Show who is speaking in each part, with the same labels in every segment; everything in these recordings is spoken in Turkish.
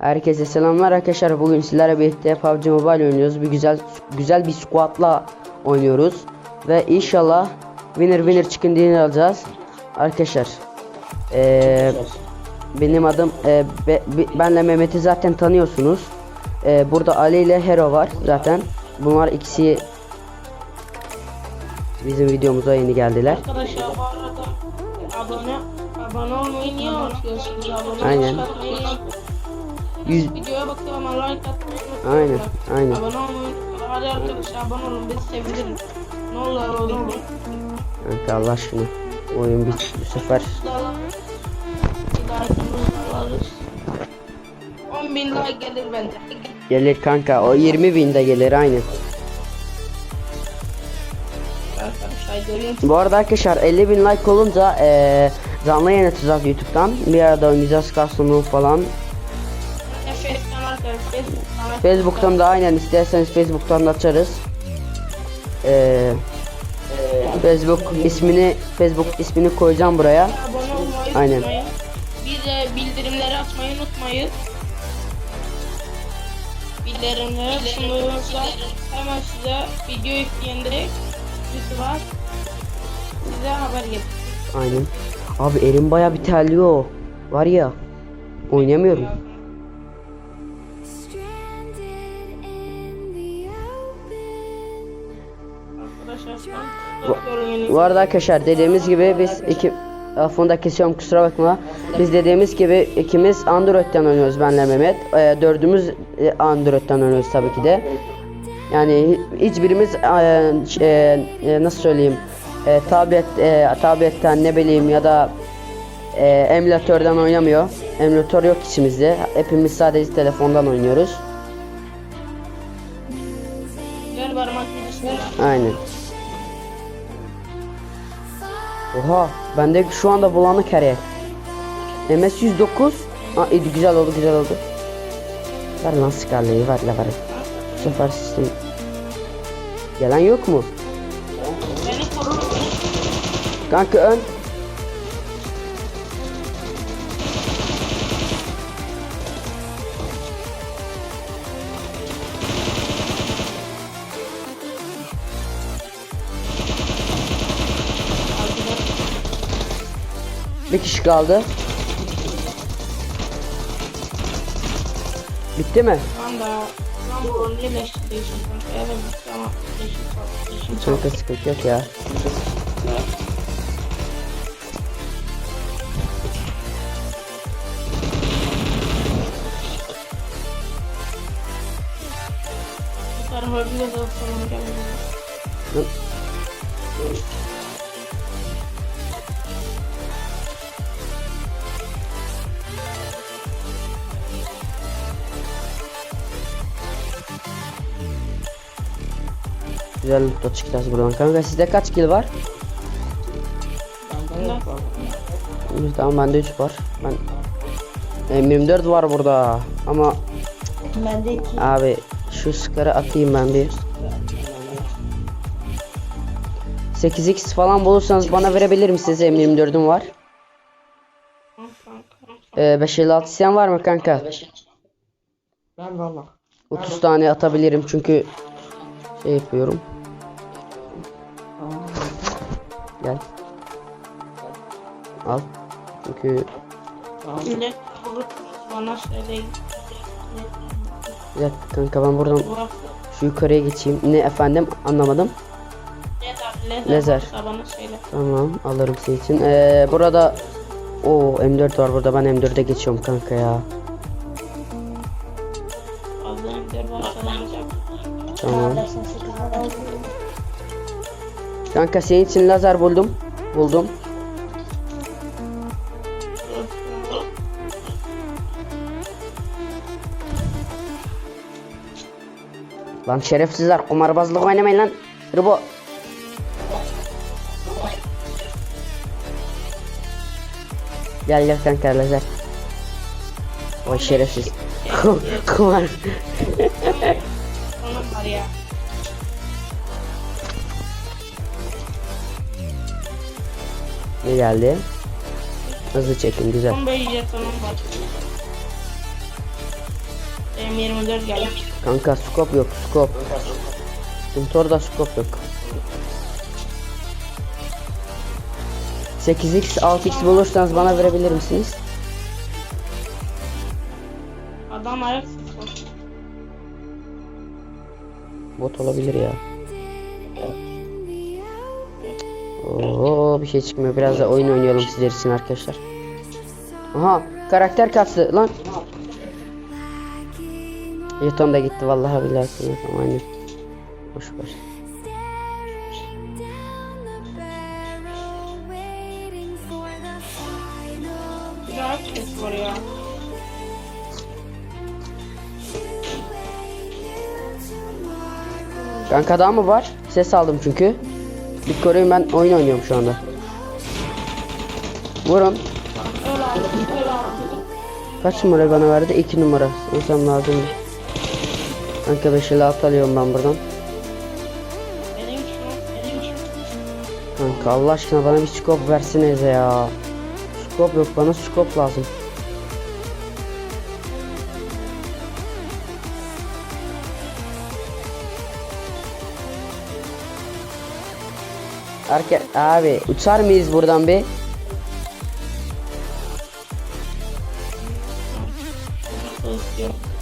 Speaker 1: Herkese selamlar arkadaşlar. Bugün sizlerle birlikte PUBG Mobile oynuyoruz. Bir güzel güzel bir squad'la oynuyoruz ve inşallah winner winner chicken dinner alacağız. Arkadaşlar. Ee, benim adım e, be, be, benle Mehmet'i zaten tanıyorsunuz. E, burada Ali ile Hero var zaten. Bunlar ikisi bizim videomuza yeni geldiler.
Speaker 2: Arkadaşlar bu arada abone abone olmayı niye unutuyorsunuz? Abone
Speaker 1: Aynen. 100...
Speaker 2: Videoya bakıp ama like atmayı unutmayın.
Speaker 1: Aynen, aynen.
Speaker 2: Abone olmayı, hadi arkadaşlar abone olun, bizi sevdirin. Ne olur abone olun.
Speaker 1: Evet Allah aşkına. Oyun bit bu sefer.
Speaker 2: 10 bin like gelir bence.
Speaker 1: Gelir kanka o 20 bin de
Speaker 2: gelir aynen.
Speaker 1: Bu arada arkadaşlar 50 bin like olunca ee, canlı yayın atacağız YouTube'dan. Bir arada oynayacağız Castle falan.
Speaker 2: Facebook'tan
Speaker 1: da aynen isterseniz Facebook'tan da açarız. Eee Facebook ismini Facebook ismini koyacağım buraya.
Speaker 2: abone olmayı
Speaker 1: Aynen.
Speaker 2: unutmayın. Bir de bildirimleri açmayı unutmayın. Bildirimleri sunuyorsa hemen size video yükleyende YouTube'a size haber gelir.
Speaker 1: Aynen. Abi elim baya bir terliyor. Var ya. Oynamıyorum. Bu, bu arada arkadaşlar dediğimiz gibi biz iki Telefonda kesiyorum kusura bakma. Biz dediğimiz gibi ikimiz Android'den oynuyoruz benle Mehmet. Ee, dördümüz e, Android'den oynuyoruz tabii ki de. Yani hi- hiçbirimiz e, e, e, nasıl söyleyeyim e, tablet e, tabletten ne bileyim ya da e, emülatörden oynamıyor. Emülatör yok içimizde. Hepimiz sadece telefondan oynuyoruz. Aynen. Oha bende şu anda bulanık her yer. MS 109 Aa, iyi, güzel oldu güzel oldu. Ver lan skarlayı ver la ver. Bu sefer sistem. Gelen yok mu? Kanka ön. Bir kişi kaldı. Bitti mi?
Speaker 2: İyileştiriyorsun kanka.
Speaker 1: Sıkıntı yok ya.
Speaker 2: Tarafa bir de sorun gelmiyor.
Speaker 1: Güzel loot çıkacağız buradan kanka. Sizde kaç kill var?
Speaker 2: Bunda
Speaker 1: Üç, Tamam bende 3 var. Ben M24 var burada ama
Speaker 3: Bende iki.
Speaker 1: abi şu skarı atayım ben bir. 8x falan bulursanız bana verebilir misiniz? M24'üm var. Ee, 556 isteyen var mı kanka?
Speaker 3: Ben valla.
Speaker 1: 30 tane atabilirim çünkü şey yapıyorum. Gel. Al. Çünkü
Speaker 2: bunu bana söyleyin.
Speaker 1: bir dakika kanka ben buradan
Speaker 2: Bu
Speaker 1: şu yukarıya geçeyim. Ne efendim anlamadım.
Speaker 2: varsa bana söyle.
Speaker 1: Tamam alırım senin için. Ee, burada o M4 var burada ben M4'e geçiyorum kanka ya. Tamam. Kanka senin için lazer buldum. Buldum. Lan şerefsizler kumarbazlık oynamayın lan. Rıbo. Gel gel kanka lazer. Vay şerefsiz. Kumar. Ne geldi? Hızlı çekin güzel.
Speaker 2: 15 jetonum var. M24 geldi.
Speaker 1: Kanka scope yok scope. Motorda scope yok. 8x 6x bulursanız bana verebilir misiniz?
Speaker 2: Adam ayak.
Speaker 1: Bot olabilir ya. Oo bir şey çıkmıyor. Biraz da oyun oynayalım sizler için arkadaşlar. Aha karakter kastı lan. Jeton da gitti vallahi billahi. Tamam aynen. Boş ver. Kanka daha mı var? Ses aldım çünkü. Bir koruyun ben oyun oynuyorum şu anda. Vurun. Kaç numara bana verdi? 2 numara. Sanırsam lazım. Kanka 5 ile alıyorum ben buradan. Kanka Allah aşkına bana bir scope versenize ya. Scope yok bana scope lazım. Arka abi uçar mıyız buradan bir?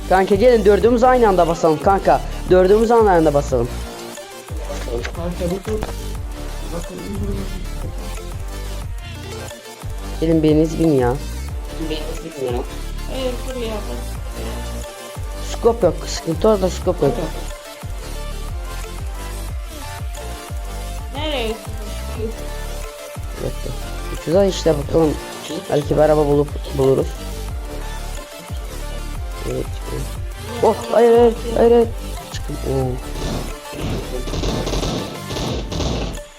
Speaker 1: Kanka gelin dördümüz aynı anda basalım kanka. Dördümüz aynı anda basalım. Gelin biriniz bin ya. Scope yok. Sıkıntı orada scope yok. Bekle. Şurada işte bakalım. Belki bir araba bulup buluruz. Evet. Oh hayır hayır hayır. Çıkın. Oo.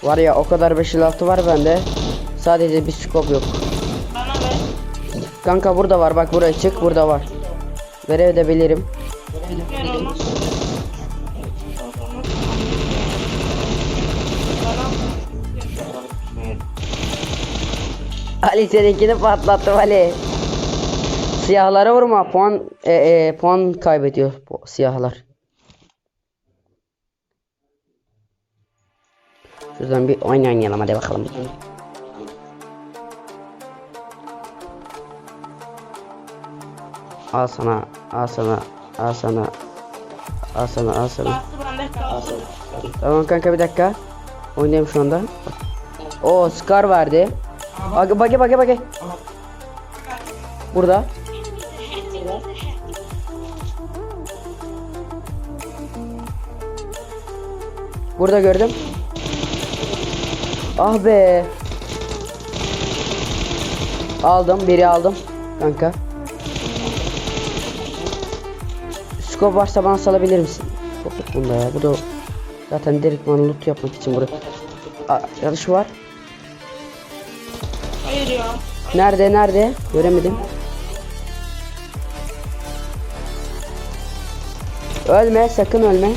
Speaker 1: Var ya o kadar 5 6 var bende. Sadece bir scope yok. Kanka burada var bak buraya çık burada var. Verebilirim.
Speaker 2: Ver onu.
Speaker 1: Ali seninkini patlattım Ali. Siyahlara vurma puan e, e, puan kaybediyor bu siyahlar. Şuradan bir oyun oynayalım hadi bakalım. Al sana, al sana, al sana, al sana, al sana. Tamam kanka bir dakika. Oynayayım şu anda. O Scar verdi. Bak bak bak bak. Burada. Burada gördüm. Ah be. Aldım, biri aldım kanka. Scope varsa bana salabilir misin? Yok bunda ya. Bu da zaten direkt bana loot yapmak için burada. Aa, yanlış var. Nerede nerede? Göremedim. Ölme sakın ölme.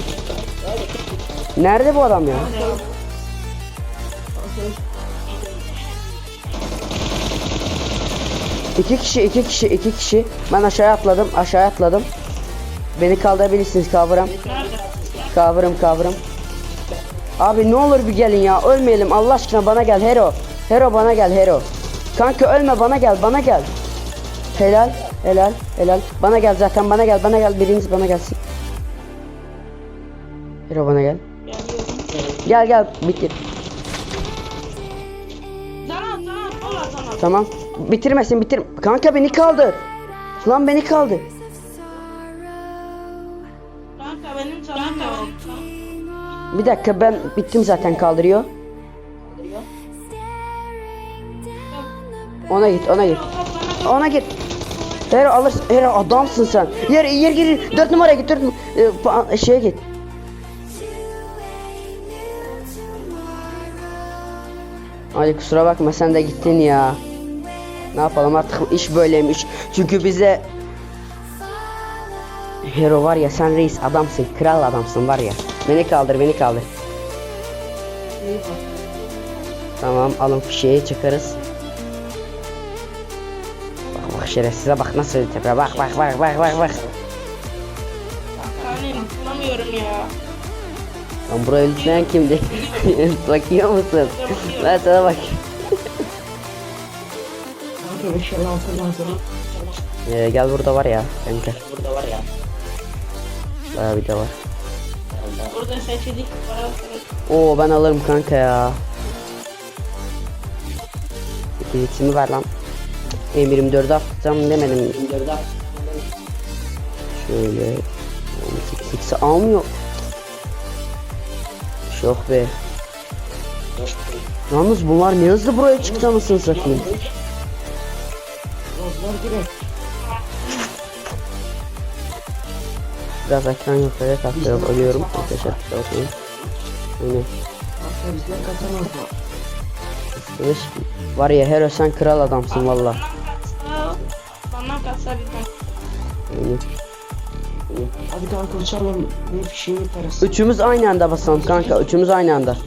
Speaker 1: Nerede bu adam ya? İki kişi iki kişi iki kişi. Ben aşağıya atladım aşağıya atladım. Beni kaldırabilirsiniz kavram. Kavram kavram. Abi ne olur bir gelin ya ölmeyelim Allah aşkına bana gel Hero. Hero bana gel Hero. Kanka ölme bana gel bana gel. Helal helal helal. Bana gel zaten bana gel bana gel biriniz bana gelsin. Hero bana gel. Gel gel bitir.
Speaker 2: Allah sana.
Speaker 1: Tamam. Bitirmesin bitir. Kanka beni kaldır. Lan beni kaldır.
Speaker 2: Kanka benim yok.
Speaker 1: Bir dakika ben bittim zaten kaldırıyor. Ona git ona git. Ona git. Hero alırsın. Hero adamsın sen. Yer yer gir. Dört numaraya git. Dört num- e, pa- şeye git. Ali kusura bakma sen de gittin ya. Ne yapalım artık iş böyleymiş. Çünkü bize Hero var ya sen reis adamsın. Kral adamsın var ya. Beni kaldır beni kaldır. Tamam alın fişeği çıkarız. Şerefsize bak nasıl tepe bak bak bak bak bak bak.
Speaker 2: Bakmıyorum ya.
Speaker 1: Lan burayı lütfen kimdi? Bakıyor musun? Ben sana bak.
Speaker 3: Kanka 5 56 lazım.
Speaker 1: Ee, gel burada var ya kanka. Burada var ya. Bayağı bir de var.
Speaker 2: Burada para var.
Speaker 1: Oo ben alırım kanka ya. İkilisini ver lan. M24'ü atacağım demedim. Şöyle. 18'i almıyor. Çok be. Yalnız bunlar ne hızlı buraya çıktı anasını satayım. Biraz ekran yukarıya kalktırıp ölüyorum. Arkadaşlar kusura bakmayın. Var ya Hero sen kral adamsın valla.
Speaker 2: Katsa bir tane.
Speaker 1: Yani.
Speaker 3: Hadi kanka uçalım. Bir fişeği yaparız.
Speaker 1: Üçümüz aynı anda basalım kanka. Üçümüz aynı anda.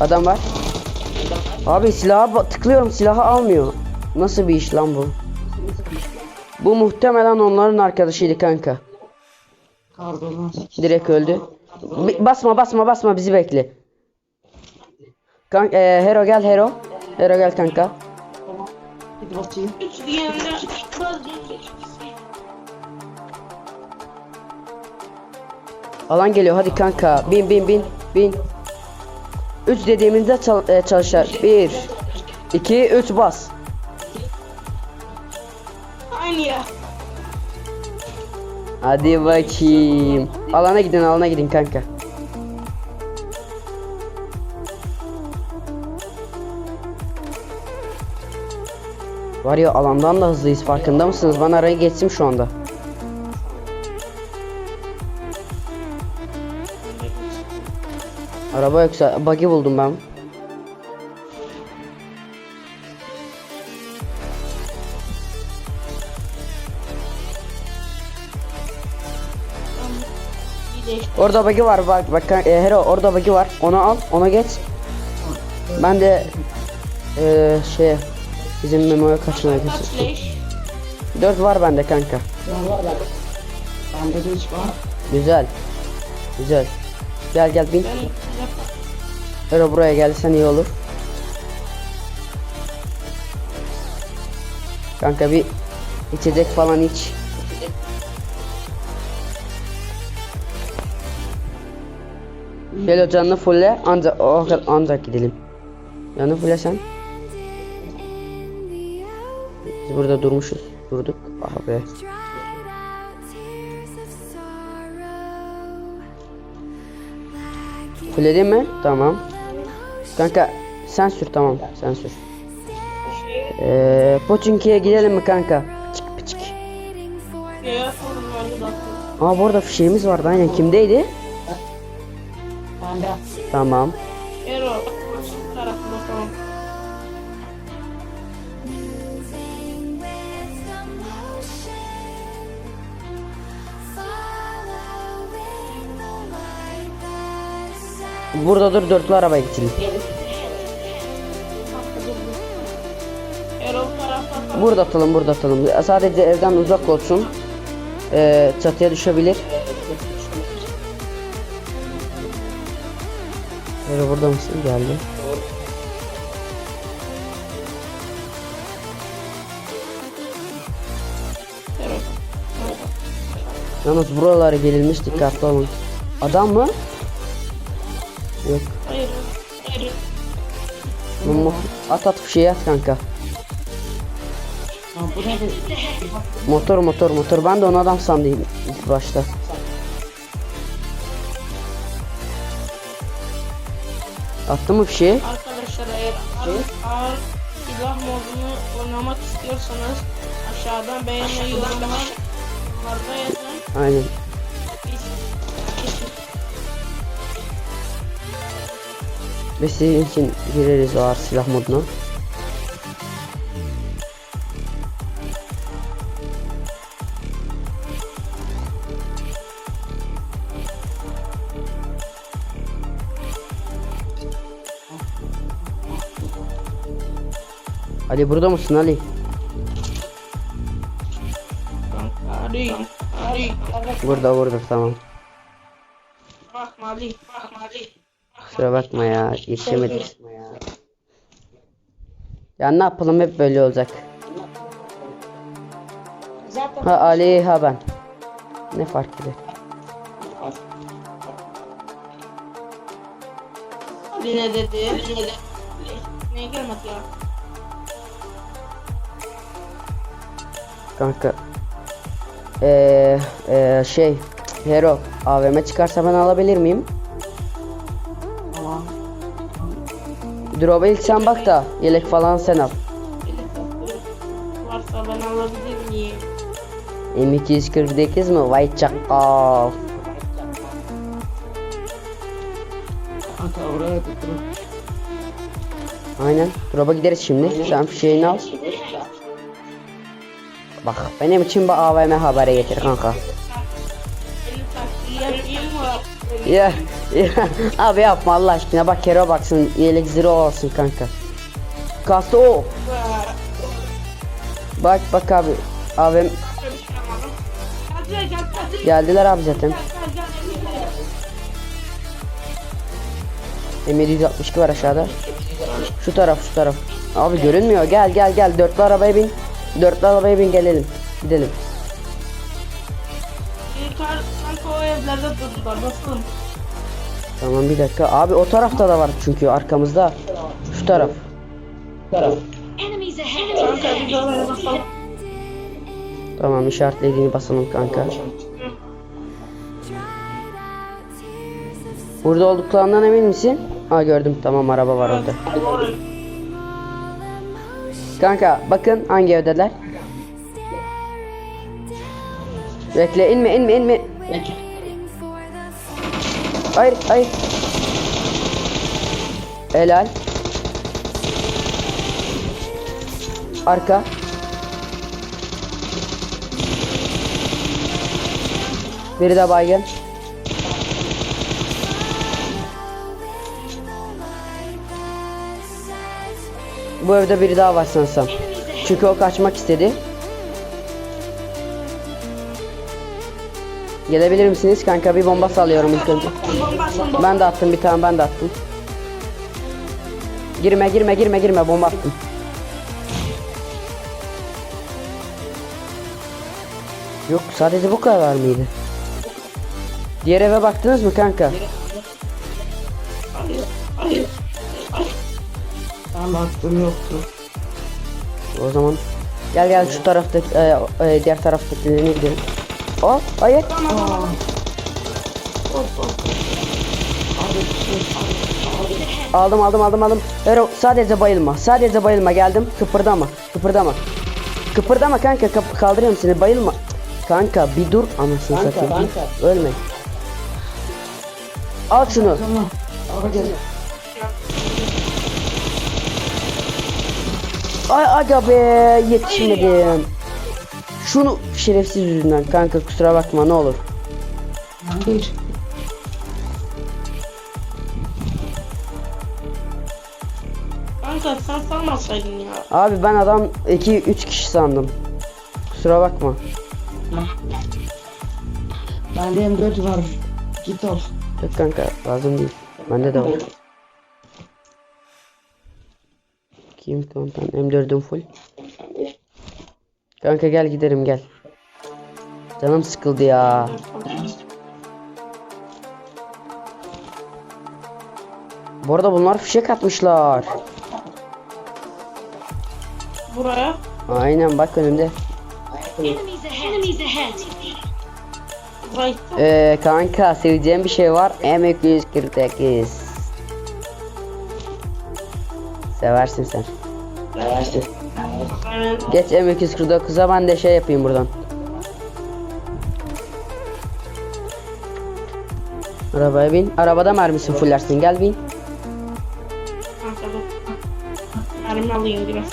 Speaker 1: Adam var. Abi silaha tıklıyorum silahı almıyor. Nasıl bir iş lan bu? Bu muhtemelen onların arkadaşıydı kanka.
Speaker 3: Karbonat.
Speaker 1: Direkt öldü. Basma basma basma bizi bekle. Kanka e, Hero gel Hero. Hero gel kanka.
Speaker 3: Hadi basayım.
Speaker 2: Üç diyende bazı
Speaker 1: Alan geliyor hadi kanka. Bin bin bin bin. 3 dediğimizde çal e, çalışır. 1 2 3 bas.
Speaker 2: Aynı ya.
Speaker 1: Hadi bakayım. Alana gidin alana gidin kanka. Var ya alandan da hızlıyız farkında mısınız? Bana araya geçsin şu anda. Araba yoksa buggy buldum ben. Orada buggy var bak bak e, Hero orada buggy var. Onu al, ona geç. Ben de e, şey bizim memoya kaçmaya
Speaker 2: Kaç
Speaker 1: geçeceğim.
Speaker 2: leş?
Speaker 1: 4 var bende kanka.
Speaker 3: Bende de hiç var.
Speaker 1: Güzel. Güzel. Gel gel bin. Hero buraya gelsen iyi olur. Kanka bir içecek falan iç. Gel o canını fulle ancak o ancak gidelim. Canını fulle sen. Biz burada durmuşuz. Durduk. Ah
Speaker 4: sorrow. Like
Speaker 1: Fulledin mi? Tamam. Kanka sen sür tamam sen sür. Ee, Poçinki'ye gidelim mi kanka? Çık
Speaker 2: da.
Speaker 1: Aa bu arada fişeğimiz vardı aynen kimdeydi?
Speaker 3: Bende.
Speaker 1: Tamam.
Speaker 2: Ero.
Speaker 1: Burada dur dörtlü arabaya geçelim. Burada atalım burada atalım. Sadece evden uzak olsun. Ee, çatıya düşebilir. Böyle burada mısın? Geldi. Yalnız buralara gelinmiş dikkatli olun. Adam mı? Yok.
Speaker 2: Hayır. Hayır.
Speaker 1: Mu- At at fişeği at kanka.
Speaker 3: Ha, bu ne de
Speaker 1: Motor motor motor. Ben de onu adam sandım ilk başta. Attı mı fişeği?
Speaker 2: Arkadaşlar eğer ağır, ağır silah modunu oynamak istiyorsanız aşağıdan beğeni yorumlar yorumlarda yazın.
Speaker 1: Aynen. Ve sizin için gireriz ağır silah moduna. Ali burada mısın Ali?
Speaker 2: kanka Ali. Ali.
Speaker 1: Burada burada tamam.
Speaker 2: Bakma Ali. Bakma Ali.
Speaker 1: Kusura bakma ya yetişemedik. Ya ne yapalım hep böyle olacak. Ha Ali ha ben. Ne fark eder?
Speaker 2: Ali ne dedi? Ne gelmedi ya?
Speaker 1: Kanka. Eee eee şey Hero AVM çıkarsa ben alabilir miyim? Drop'a ilk sen bak da yelek falan sen al.
Speaker 2: Varsa ben alabilir miyim?
Speaker 1: M248 mi? Vay çakal.
Speaker 3: Kanka oraya tuttum.
Speaker 1: Aynen. Drop'a gideriz şimdi. Sen fişeğini al. Bak benim için bu AVM haberi getir kanka. Ya, ya abi yapma Allah aşkına bak Hero baksın yelek zero olsun kanka. Kastı o. Bak bak abi. Abim geldiler abi zaten. Emir 162 var aşağıda. Şu taraf şu taraf. Abi görünmüyor. Gel gel gel. Dörtlü arabaya bin. Dörtlü arabaya bin gelelim. Gidelim.
Speaker 2: Kanka o evlerde durdular. Nasıl?
Speaker 1: Tamam bir dakika. Abi o tarafta da var çünkü arkamızda. Şu taraf.
Speaker 2: Kanka biz oraya basalım.
Speaker 1: Tamam işaretlediğini basalım kanka. Burada olduklarından emin misin? Ha gördüm. Tamam araba var orada. Kanka bakın hangi evdeler. Bekle inme inme inme.
Speaker 4: the
Speaker 1: Hayır hayır. Helal. Arka. Biri de baygın. Bu evde biri daha var sanırsam. Çünkü o kaçmak istedi. Gelebilir misiniz kanka? Bir bomba sallıyorum ilk önce. Ben de attım bir tane ben de attım. Girme girme girme girme bomba attım. Yok sadece bu kadar mıydı? Diğer eve baktınız mı kanka?
Speaker 3: Ben baktım yoktu.
Speaker 1: O zaman gel gel şu taraftaki e, e, diğer taraftakilerine gidelim. Oh hayır. Aldım aldım aldım aldım. Ero sadece bayılma. Sadece bayılma geldim. Kıpırdama. Kıpırdama. Kıpırdama kanka kap- kaldırıyorum seni bayılma. Kanka bir dur anasını satayım. Ölme. Al şunu.
Speaker 3: Tamam. Gel.
Speaker 1: Ay aga be yetişmedim. Şunu şerefsiz yüzünden kanka kusura bakma ne olur.
Speaker 3: Hayır.
Speaker 2: Kanka sen salmasaydın ya.
Speaker 1: Abi ben adam 2 3 kişi sandım. Kusura bakma.
Speaker 3: Bende M4 var. Git al.
Speaker 1: Yok kanka lazım değil. Bende de var. Kim kontan M4'üm full. Kanka gel gidelim gel. Canım sıkıldı ya. Bu arada bunlar fişek atmışlar.
Speaker 2: Buraya.
Speaker 1: Aynen bak önümde. Ee, kanka seveceğim bir şey var. M248. Seversin sen.
Speaker 2: Evet.
Speaker 1: Geç M249'a ben de şey yapayım buradan. Arabaya bin. Arabada mermisi fullersin. Gel bin.
Speaker 2: Kanka dur. Mermi alayım biraz.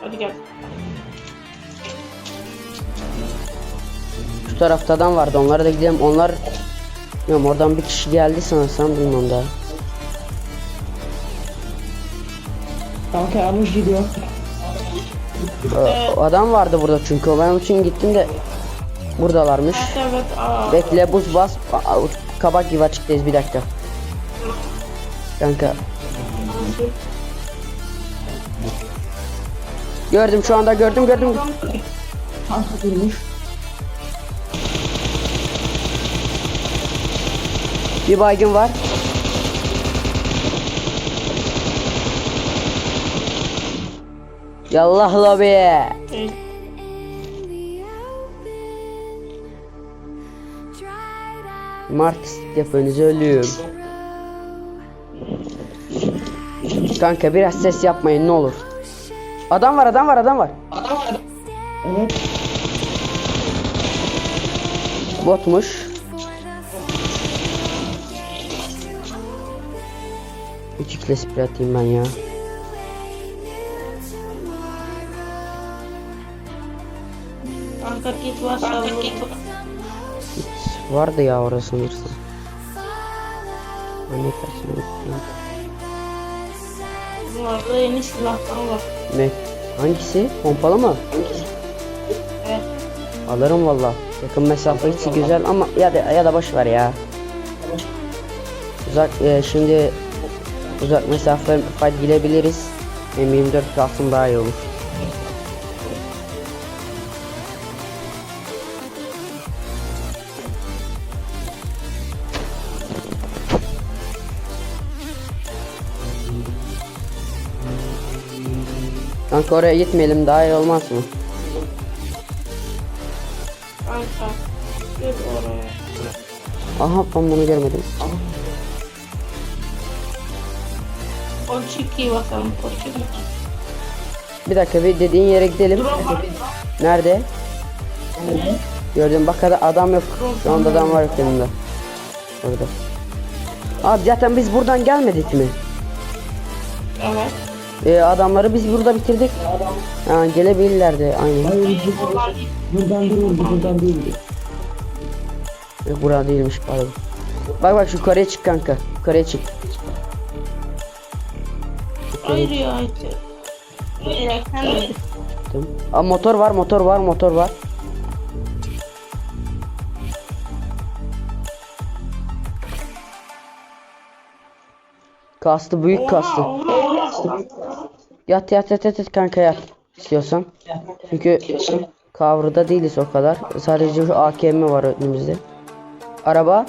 Speaker 2: Hadi gel.
Speaker 1: Şu tarafta adam vardı. Onlara da gidelim. Onlar Bilmiyorum oradan bir kişi geldi sanırsam bilmiyorum daha.
Speaker 3: Kanka yanlış gidiyor.
Speaker 1: Ee, adam vardı burada çünkü o benim için gittim de buradalarmış.
Speaker 2: Evet evet. Aa.
Speaker 1: Bekle buz bas. Aa, kabak gibi açıktayız bir dakika. Kanka. Gördüm şu anda gördüm gördüm.
Speaker 3: Kanka durmuş.
Speaker 1: Bir baygın var. Yallah lobi.
Speaker 2: Evet.
Speaker 4: in the open, dried out
Speaker 1: Marksist yapınız ölüyorum. Kanka biraz ses yapmayın ne olur. Adam var adam var adam var.
Speaker 3: Evet.
Speaker 1: Botmuş.
Speaker 4: for the
Speaker 1: Üç ikile sprey atayım ben ya.
Speaker 2: Kanka git bas. Kanka git
Speaker 1: Vardı ya orası. Ben ne kaçını unuttum.
Speaker 2: Bunlarda yeni silahlar var.
Speaker 1: Ne? Hangisi? Pompalı mı?
Speaker 2: Evet.
Speaker 1: Alırım valla. Yakın mesafe içi güzel ama ya da ya da boş ver ya. Uzak e, şimdi uzak mesafe fight girebiliriz. M24 kalsın daha iyi olur. Kanka oraya gitmeyelim daha iyi olmaz mı?
Speaker 2: Kanka. Git oraya.
Speaker 1: Aha ben bunu görmedim.
Speaker 2: Bakalım. Ponçiki.
Speaker 1: Bir dakika bir dediğin yere gidelim.
Speaker 2: Drone var.
Speaker 1: Nerede? Gördüm bak ada- adam yok. Şu anda adam var yok yanımda. Orada. Abi zaten biz buradan gelmedik mi?
Speaker 2: Evet.
Speaker 1: Ee, adamları biz burada bitirdik. Ha, gelebilirlerdi aynen.
Speaker 3: Hayır bu
Speaker 2: Onlar
Speaker 3: buradan değildi buradan değildi.
Speaker 1: Burada değilmiş pardon. Bak bak şu yukarıya çık kanka. Yukarıya çık.
Speaker 2: Hayır ya. sen de.
Speaker 1: Tamam. Aa, motor var motor var motor var. Kastı büyük kastı.
Speaker 2: Oha, oha.
Speaker 1: Yat yat yat yat, yat kanka yat. İstiyorsan. Çünkü cover'da değiliz o kadar. Sadece şu AKM var önümüzde. Araba.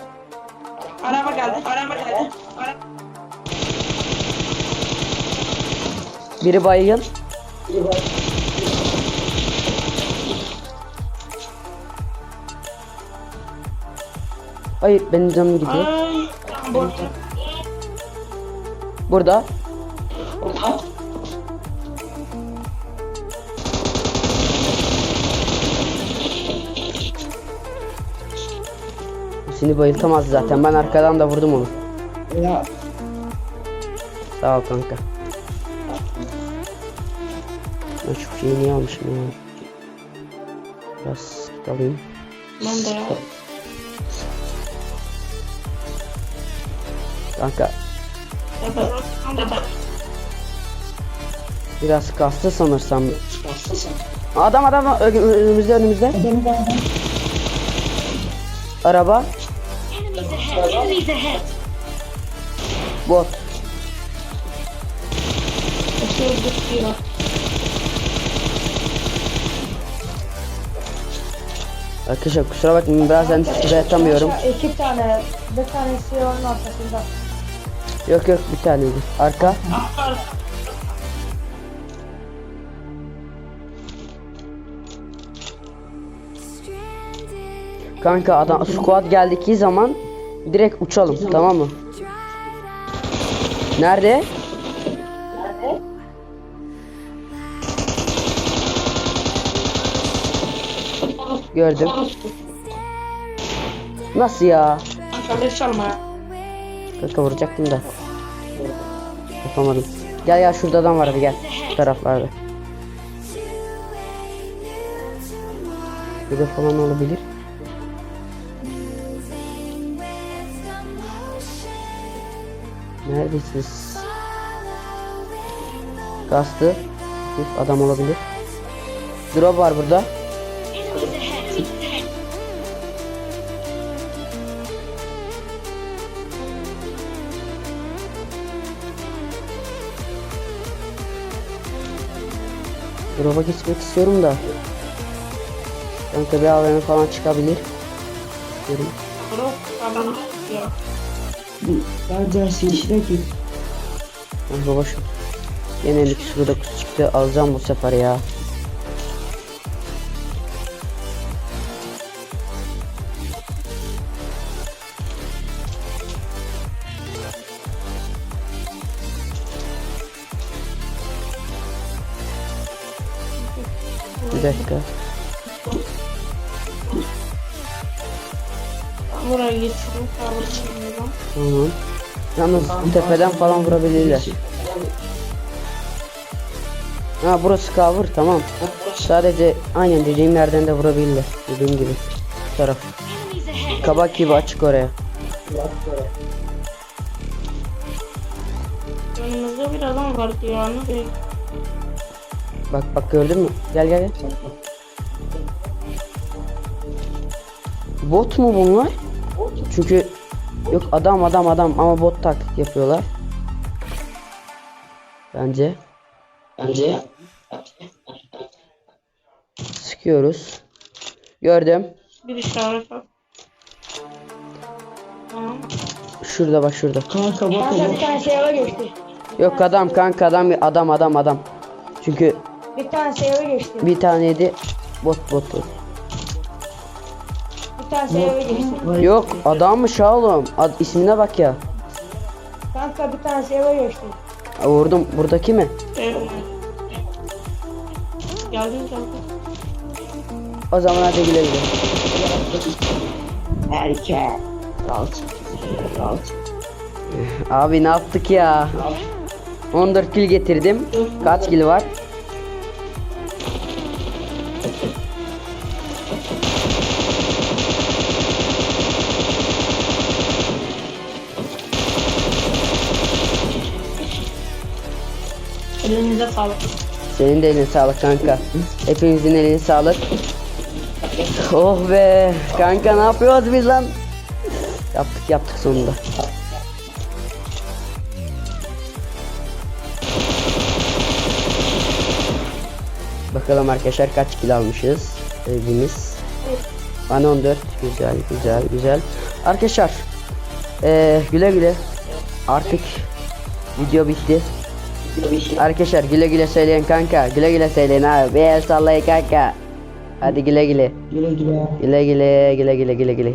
Speaker 2: Araba geldi. Araba geldi. Araba.
Speaker 1: Biri baygın. Hayır benim canım gidiyor.
Speaker 2: Ay. Burada.
Speaker 1: Burada. Seni bayıltamaz zaten. Ben arkadan da vurdum onu.
Speaker 3: Ya
Speaker 1: Sağ ol kanka. Ben şu şeyi niye almışım ya? Biraz alayım.
Speaker 2: Ben de ya.
Speaker 1: Kanka biraz kastı sanırsam. Adam adam önümüzde önümüzde. Araba. Bot.
Speaker 2: Öldük ya.
Speaker 1: Arkadaşlar kusura bakmayın bazen size atamıyorum.
Speaker 5: İki tane, bir tanesi onun arkasında.
Speaker 1: Yok yok bir taneydi. Arka. Kanka adam squad geldiki zaman direkt uçalım tamam mı?
Speaker 4: out.
Speaker 1: Nerede? Gördüm. Nasıl ya?
Speaker 2: Kanka
Speaker 1: vuracaktım da. Yapamadım. Gel ya şurada adam vardı gel. Şu taraflarda. Burada falan olabilir. Neredesiniz? Kastı. Bir adam olabilir. Drop var burada. Drop'a geçmek istiyorum da. Kanka bir AVM falan çıkabilir. Diyorum.
Speaker 2: Drop
Speaker 3: dersi işine git.
Speaker 1: Ah babacım. Yine bir şurada kutu çıktı. Alacağım bu sefer ya. Bir dakika.
Speaker 2: Buraya geçiyorum. Kaldırıyorum.
Speaker 1: Tamam. Yalnız tepeden falan vurabilirler. Ha burası cover tamam. Sadece aynen dediğim yerden de vurabilirler. Dediğim gibi. Bu taraf. Kabak gibi açık oraya.
Speaker 2: Önümüzde bir adam var. Ne
Speaker 1: Bak bak gördün mü? Gel gel gel. Bot mu bunlar? Çünkü yok adam adam adam ama bot taklit yapıyorlar. Bence. Bence. Sıkıyoruz. Gördüm.
Speaker 2: Bir işaret var.
Speaker 1: Şurada bak şurada.
Speaker 3: Kanka bak
Speaker 5: Kanka bir tanesi eve geçti.
Speaker 1: Yok adam kanka adam adam adam adam. Çünkü
Speaker 5: Bir tanesi eve geçti.
Speaker 1: bir taneydi bot bot bot.
Speaker 5: Bir tanesi eve geçti.
Speaker 1: Yok adammış ha oğlum. Ad, ismine bak ya.
Speaker 5: Kanka bir tanesi eve geçti.
Speaker 1: Ha, Vurdum. Buradaki mi?
Speaker 2: Evet. Geldim geldim.
Speaker 1: O zaman hadi güle güle.
Speaker 3: erkek. Rahat.
Speaker 1: Abi ne yaptık ya? 14 kill getirdim. Kaç kill var?
Speaker 2: Elinize sağlık.
Speaker 1: Senin de eline sağlık kanka. Hepimizin eline sağlık. Oh be. Kanka ne yapıyoruz biz lan? Yaptık yaptık sonunda. Bakalım arkadaşlar kaç kill almışız. Evimiz. Bana 14. Güzel güzel güzel. Arkadaşlar. eee, güle güle. Artık video bitti. Arkadaşlar güle güle söyleyin kanka. Güle güle söyleyin abi. Bir el sallayın kanka. Hadi güle güle.
Speaker 3: Güle güle.
Speaker 1: Güle güle güle güle güle güle.